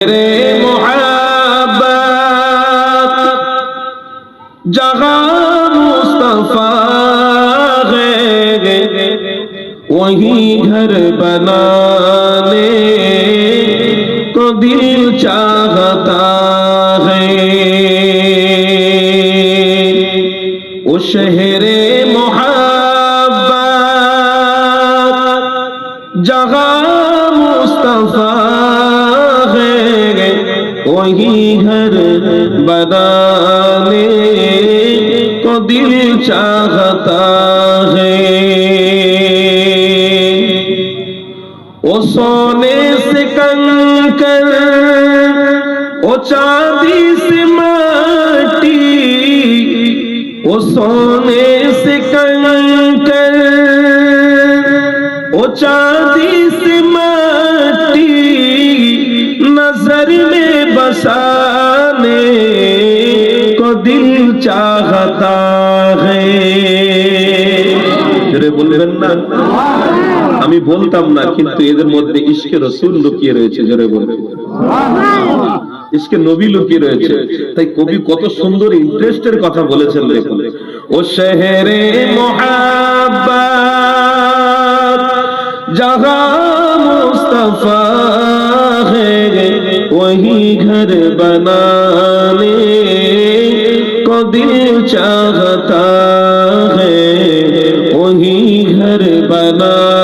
रे मोहब्बत जहाँ मुस्तफा है वही घर बनाने को दिल चाहता है वो शहरे मोहब्बत जहाँ मुस्तफा है वही घर बनाने को दिल चाहता है। वो सोने से कंकर, वो चांदी से माटी, वो सोने से कंकर, वो चांदी से बसाने को दिल चाहता है জোরে বলবেন না আমি বলতাম না কিন্তু এদের মধ্যে ইশকে রসুল লুকিয়ে রয়েছে জোরে বলবেন ইশকে নবী লুকিয়ে রয়েছে তাই কবি কত সুন্দর ইন্টারেস্টের কথা বলেছেন দেখুন ও শহরে মোহাব্বত जहाँ मुस्तफा है वही घर बनाने को दिल चाहता है वही घर बना